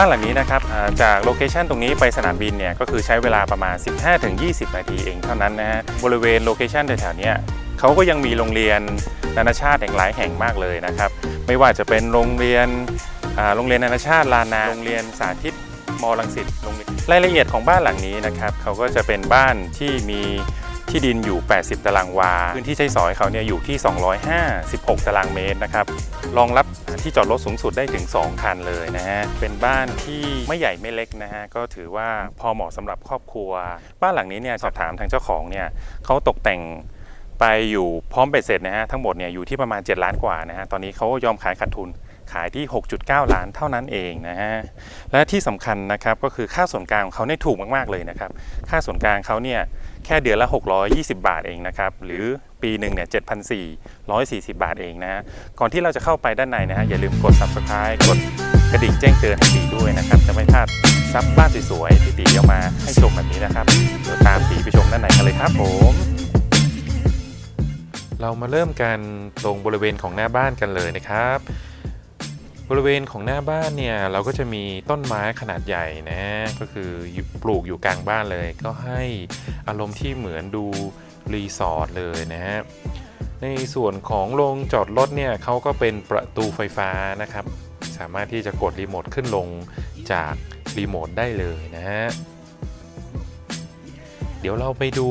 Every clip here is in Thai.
บ้านหลังนี้นะครับจากโลเคชันตรงนี้ไปสนามบินเนี่ยก็คือใช้เวลาประมาณ 15-20 นาทีเองเท่านั้นนะฮะบริเวณโลเคชันแถวๆนี้เขาก็ยังมีโรงเรียนนานาชาติแห่งหลายแห่งมากเลยนะครับไม่ว่าจะเป็นโรงเรียนโรงเรียนนานาชาติลานาโรงเรียนสาธิตมรังสิตโรงเรียนรายละเอียดของบ้านหลังนี้นะครับเขาก็จะเป็นบ้านที่มี ที่ดินอยู่ 80 ตารางวา พื้นที่ใช้สอยเขาเนี่ยอยู่ที่ 256 ตารางเมตรนะครับ รองรับที่จอดรถสูงสุดได้ถึง 2 คันเลยนะฮะ เป็นบ้านที่ไม่ใหญ่ไม่เล็กนะฮะ ก็ถือว่าพอเหมาะสำหรับครอบครัว บ้านหลังนี้เนี่ยสอบถามทางเจ้าของเนี่ยเขาตกแต่งไปอยู่พร้อมเบ็ดเสร็จนะฮะทั้งหมดเนี่ยอยู่ที่ประมาณ 7 ล้านกว่านะฮะ ตอนนี้เขายอมขายขาดทุน ขายที่ 6.9 ล้านเท่านั้นเองนะฮะ และที่สำคัญนะครับก็คือค่าส่วนกลางของเขาเนี่ยถูกมากๆเลยนะครับ ค่าส่วนกลางเขาเนี่ยแค่เดือนละ 620 บาทเองนะครับ หรือปีหนึ่งเนี่ย 7,440 บาทเองนะฮะ ก่อนที่เราจะเข้าไปด้านในนะฮะ อย่าลืมกด subscribe กดกระดิ่งแจ้งเตือนให้ตีด้วยนะครับ จะไม่พลาดซับบ้านสวยๆที่ตีเอามาให้ชมแบบนี้นะครับเดี๋ยวตามตีไปชมด้านในกันเลยครับผมเรามาเริ่มกันตรงบริเวณของหน้าบ้านกันเลยนะครับ บริเวณของหน้าบ้านเนี่ยเราก็จะมีต้นไม้ขนาดใหญ่นะก็คือปลูกอยู่กลางบ้านเลย ก็ให้อารมณ์ที่เหมือนดูรีสอร์ทเลยนะฮะในส่วนของโรงจอดรถเนี่ยเขาก็เป็นประตูไฟฟ้านะครับ สามารถที่จะกดรีโมทขึ้นลงจากรีโมทได้เลยนะฮะเดี๋ยวเราไปดู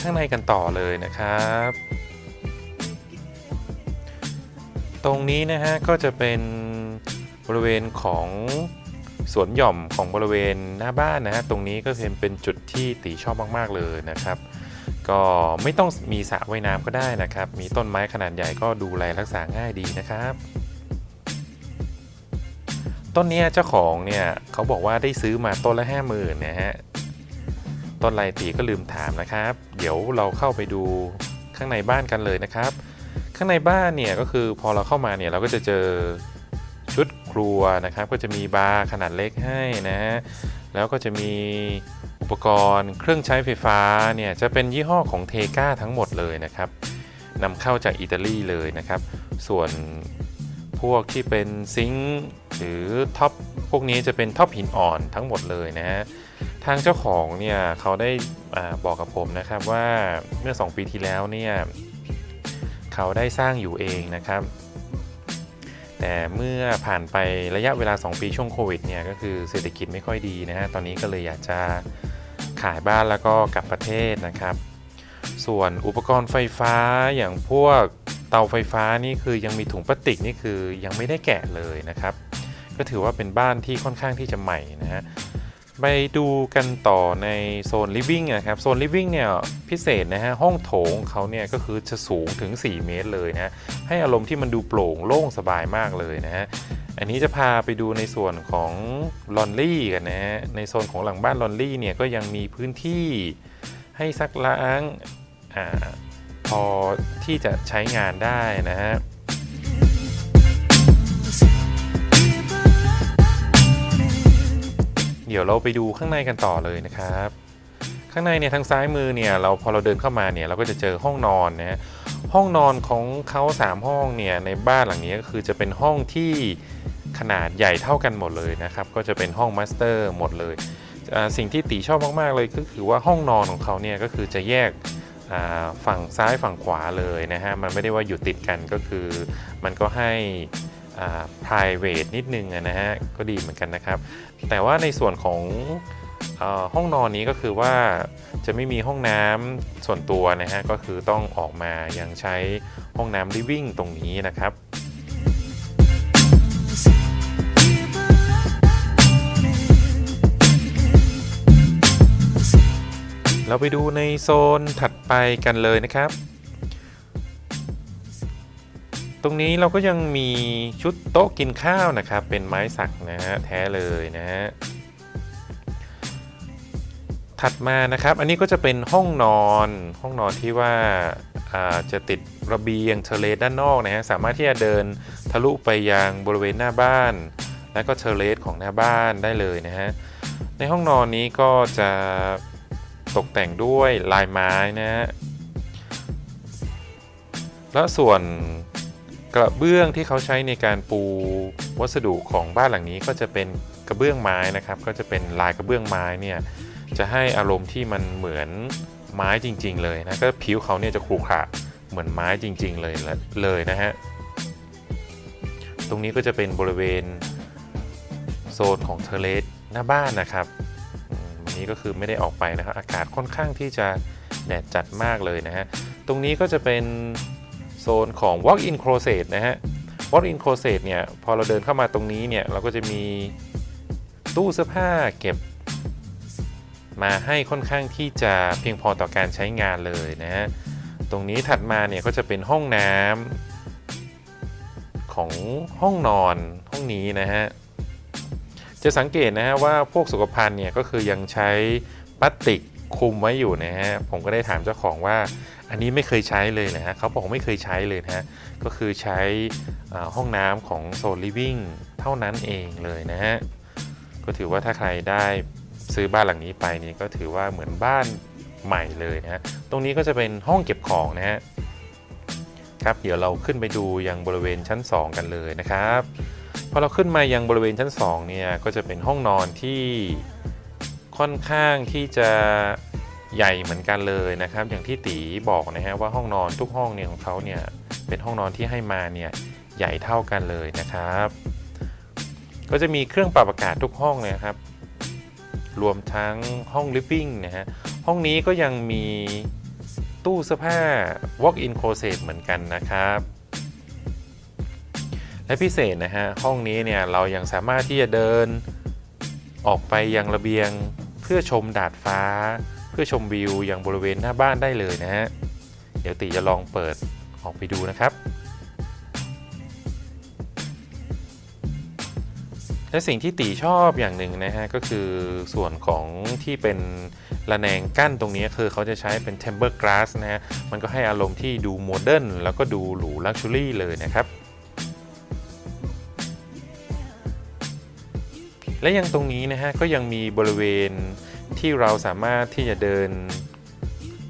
ข้างในกันต่อเลยนะครับ ตรงนี้นะฮะก็จะเป็นบริเวณของสวนหย่อมของบริเวณหน้าบ้านนะฮะตรงนี้ก็เป็นเป็นจุดที่ตีชอบมาก ๆ เลยนะครับ ก็ไม่ต้องมีสระว่ายน้ำก็ได้นะครับ มีต้นไม้ขนาดใหญ่ก็ดูแลรักษาง่ายดีนะครับ ต้นนี้เจ้าของเนี่ยเขาบอกว่าได้ซื้อมาต้นละห้าหมื่นนะฮะต้นไรตีก็ลืมถามนะครับ เดี๋ยวเราเข้าไปดูข้างในบ้านกันเลยนะครับ ข้างในบ้านเนี่ยก็คือพอเราเข้ามาเนี่ยเราก็จะเจอชุดครัวนะครับ ก็จะมีบาร์ขนาดเล็กให้นะฮะแล้วก็จะมีอุปกรณ์เครื่องใช้ไฟฟ้าเนี่ยจะเป็นยี่ห้อของเทกาทั้งหมดเลยนะครับนำเข้าจากอิตาลีเลยนะครับ ส่วนพวกที่เป็นซิงค์หรือท็อปพวกนี้จะเป็นท็อปหินอ่อนทั้งหมดเลยนะฮะทางเจ้าของเนี่ยเขาได้อบอกกับผมนะครับว่าเมื่อ 2 ปีที่แล้วเนี่ย เขาได้สร้างอยู่เองนะครับ แต่เมื่อผ่านไประยะเวลา 2 ปีช่วงโควิดเนี่ยก็คือเศรษฐกิจไม่ค่อยดีนะฮะตอนนี้ก็เลยอยากจะขายบ้านแล้วก็กลับประเทศนะครับ ส่วนอุปกรณ์ไฟฟ้าอย่างพวกเตาไฟฟ้านี่คือยังมีถุงพลาสติกนี่คือยังไม่ได้แกะเลยนะครับ ก็ถือว่าเป็นบ้านที่ค่อนข้างที่จะใหม่นะฮะ ไปดูกันต่อในโซน living นะครับ โซน living เนี่ยพิเศษนะฮะ ห้องโถงเขาเนี่ยก็คือจะสูงถึง 4 เมตรเลยนะ ให้อารมณ์ที่มันดูโปร่งโล่งสบายมากเลยนะฮะ อันนี้จะพาไปดูในส่วนของลอนลี่กันนะฮะ ในโซนของหลังบ้านลอนลี่เนี่ยก็ยังมีพื้นที่ให้ซักล้างอาพอที่จะใช้งานได้นะฮะ เดี๋ยวเราไปดูข้างในกันต่อเลยนะครับ ข้างในเนี่ยทางซ้ายมือเนี่ยเราพอเราเดินเข้ามาเนี่ยเราก็จะเจอห้องนอนนะห้องนอนของเขา 3 ห้องเนี่ยในบ้านหลังนี้ก็คือจะเป็นห้องที่ขนาดใหญ่เท่ากันหมดเลยนะครับ ก็จะเป็นห้องมาสเตอร์หมดเลยสิ่งที่ตีชอบมากๆเลยก็คือว่าห้องนอนของเขาเนี่ยก็คือจะแยกฝั่งซ้ายฝั่งขวาเลยนะฮะมันไม่ได้ว่าอยู่ติดกันก็คือ มันก็ให้ private นิดนึงนะฮะก็ดีเหมือนกันนะครับ แต่ว่าในส่วนของอห้องนอนนี้ก็คือว่าจะไม่มีห้องน้ำส่วนตัวนะฮะก็คือต้องออกมายังใช้ห้องน้ำ living ตรงนี้นะครับเราไปดูในโซนถัดไปกันเลยนะครับ ตรงนี้เราก็ยังมีชุดโต๊ะกินข้าวนะครับ เป็นไม้สักนะฮะแท้เลยนะฮะถัดมานะครับ อันนี้ก็จะเป็นห้องนอนห้องนอนที่ว่าาจะติดระเบียงเทเลสด้านนอกนะฮะสามารถที่จะเดินทะลุไปยังบริเวณหน้าบ้าน และก็เทเลสของหน้าบ้านได้เลยนะฮะในห้องนอนนี้ก็จะตกแต่งด้วยลายไม้นะฮะแล้วส่วน กระเบื้องที่เขาใช้ในการปูวัสดุของบ้านหลังนี้ก็จะเป็นกระเบื้องไม้นะครับ ก็จะเป็นลายกระเบื้องไม้เนี่ยจะให้อารมณ์ที่มันเหมือนไม้จริง ๆ เลยนะก็ผิวเขาเนี่ยจะขรุขระเหมือนไม้จริง ๆ เลยเลยนะฮะตรงนี้ก็จะเป็นบริเวณโซนของเทเลสหน้าบ้านนะครับวันนี้ก็คือไม่ได้ออกไปนะครับอากาศค่อนข้างที่จะแดดจัดมากเลยนะฮะตรงนี้ก็จะเป็น โซนของ walk-in closet นะฮะ walk-in closet เนี่ย พอเราเดินเข้ามาตรงนี้เนี่ย เราก็จะมีตู้เสื้อผ้าเก็บ มาให้ค่อนข้างที่จะเพียงพอต่อการใช้งานเลยนะฮะ ตรงนี้ถัดมาเนี่ยก็จะเป็นห้องน้ำของห้องนอนห้องนี้นะฮะ จะสังเกตนะฮะว่าพวกสุขภัณฑ์เนี่ยก็คือยังใช้พลาสติกคุมไว้อยู่นะฮะ ผมก็ได้ถามเจ้าของว่า อันนี้ไม่เคยใช้เลยนะฮะเขาบอกไม่เคยใช้เลยนะฮะก็คือใช้ห้องน้ำของโซนลิฟวิ่งเท่านั้นเองเลยนะฮะก็ถือว่าถ้าใครได้ซื้อบ้านหลังนี้ไปนี่ก็ถือว่าเหมือนบ้านใหม่เลยนะฮะตรงนี้ก็จะเป็นห้องเก็บของนะฮะครับเดี๋ยวเราขึ้นไปดูยังบริเวณชั้น 2 กันเลยนะครับพอเราขึ้นมายังบริเวณชั้น2เนี่ยก็จะเป็นห้องนอนที่ค่อนข้างที่จะ ใหญ่เหมือนกันเลยนะครับ อย่างที่ตีบอกนะฮะว่าห้องนอนทุกห้องเนี่ยของเขาเนี่ยเป็นห้องนอนที่ให้มาเนี่ยใหญ่เท่ากันเลยนะครับ ก็จะมีเครื่องปรับอากาศทุกห้องเลยครับ รวมทั้งห้องลิฟวิ่งนะฮะห้องนี้ก็ยังมีตู้เสื้อผ้า walk-in closet เหมือนกันนะครับ และพิเศษนะฮะห้องนี้เนี่ยเรายังสามารถที่จะเดินออกไปยังระเบียงเพื่อชมดาดฟ้า พื่อชมวิวอยังบริเวณหน้าบ้านได้เลยนะฮะ เดี๋ยวติจะลองเปิดออกไปดูนะครับ และสิ่งที่ตีชอบอย่างหนึ่งนะฮะ ก็คือส่วนของที่เป็นระแนงกั้นตรงนี้คือเขาจะใช้เป็น temper glass นะฮะ มันก็ให้อารมณ์ที่ดูโมเดิร์นแล้วก็ดูหรูลักชัวรี่เลยนะครับและยังตรงนี้นะฮะก็ยังมีบริเวณ ที่เราสามารถที่จะเดิน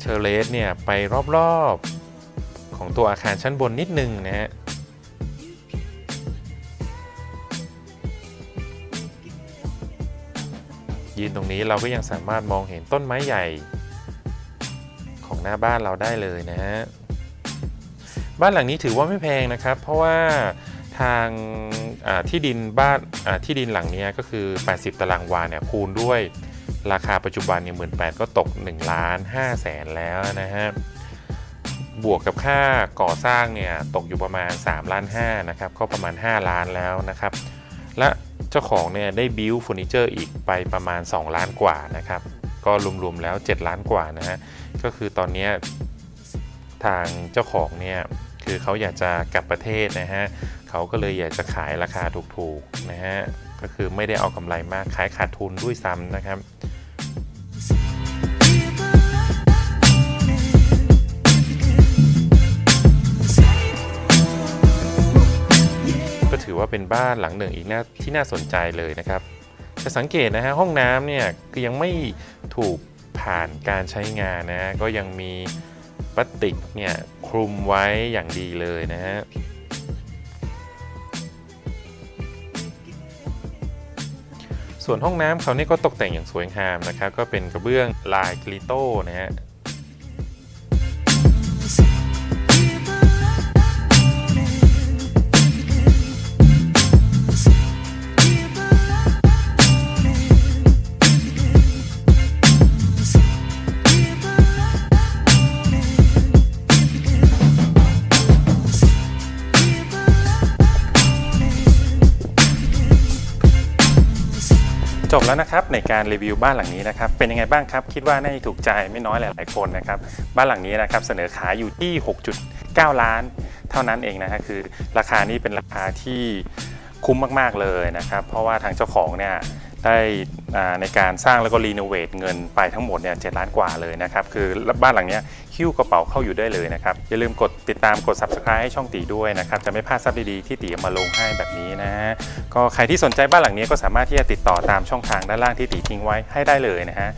เทอร์เลสเนี่ยไปรอบๆของตัวอาคารชั้นบนนิดนึงนะฮะยืนตรงนี้เราก็ยังสามารถมองเห็นต้นไม้ใหญ่ ของหน้าบ้านเราได้เลยนะฮะบ้านหลังนี้ถือว่าไม่แพงนะครับ เพราะว่าทางที่ดินบ้านที่ดินหลังนี้ก็คือ 80 ตารางวาเนี่ยคูณด้วย ราคาปัจจุบันเนี่ยหมื่นแก็ตก1ล้าน5แสนแล้วนะฮะบวกกับค่าก่อสร้างเนี่ยตกอยู่ประมาณ3ล้าน5นะครับก็ประมาณ 5 ล้านแล้วนะครับ และเจ้าของเนี่ยได้บิวเฟอร์นิเจอร์อีกไปประมาณ 2 ล้านกว่านะครับ ก็รวมๆแล้ว 7 ล้านกว่านะฮะก็คือตอนนี้ทางเจ้าของเนี่ย คือเขาอยากจะกลับประเทศนะฮะเขาก็เลยอยากจะขายราคาถูกๆนะฮะก็คือไม่ได้เอากำไรมากขายขาดทุนด้วยซ้ำนะครับก็ถือว่าเป็นบ้านหลังหนึ่งอีกน่าที่น่าสนใจเลยนะครับจะสังเกตนะฮะห้องน้ำเนี่ยคือยังไม่ถูกผ่านการใช้งานนะก็ยังมี พลาสติกเนี่ยคลุมไว้อย่างดีเลยนะฮะส่วนห้องน้ำเขานี่ก็ตกแต่งอย่างสวยงามนะครับ ก็เป็นกระเบื้องลายกริโต้นะฮะ แล้วนะครับในการรีวิวบ้านหลังนี้นะครับเป็นยังไงบ้างครับ คิดว่าน่าจะถูกใจไม่น้อยหลาย ๆ คนนะครับบ้านหลังนี้นะครับเสนอขายอยู่ที่ 6.9 ล้าน เท่านั้นเองนะฮะคือ ราคานี้เป็นราคาที่คุ้มมาก ๆ เลยนะครับ เพราะว่าทางเจ้าของเนี่ย ได้ในการสร้างแล้วก็รีโนเวทเงินไปทั้งหมดเนี่ยเล้านกว่าเลยนะครับ คือบ้านหลังนี้คิ้วกระเป๋าเข้าอยู่ได้เลยนะครับ อย่าลืมกดติดตามกด subscribe ให้ช่องตีด้วยนะครับ จะไม่พลาดทรัพย์ดีๆที่ตีมาลงให้แบบนี้นะฮะก็ใครที่สนใจบ้านหลังนี้ก็สามารถที่จะติดต่อตามช่องทางด้านล่างที่ตีทิ้งไว้ให้ได้เลยนะฮะ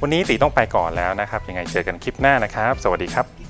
วันนี้ตีต้องไปก่อนแล้วนะครับยังไงเจอกันคลิปหน้านะครับ สวัสดีครับ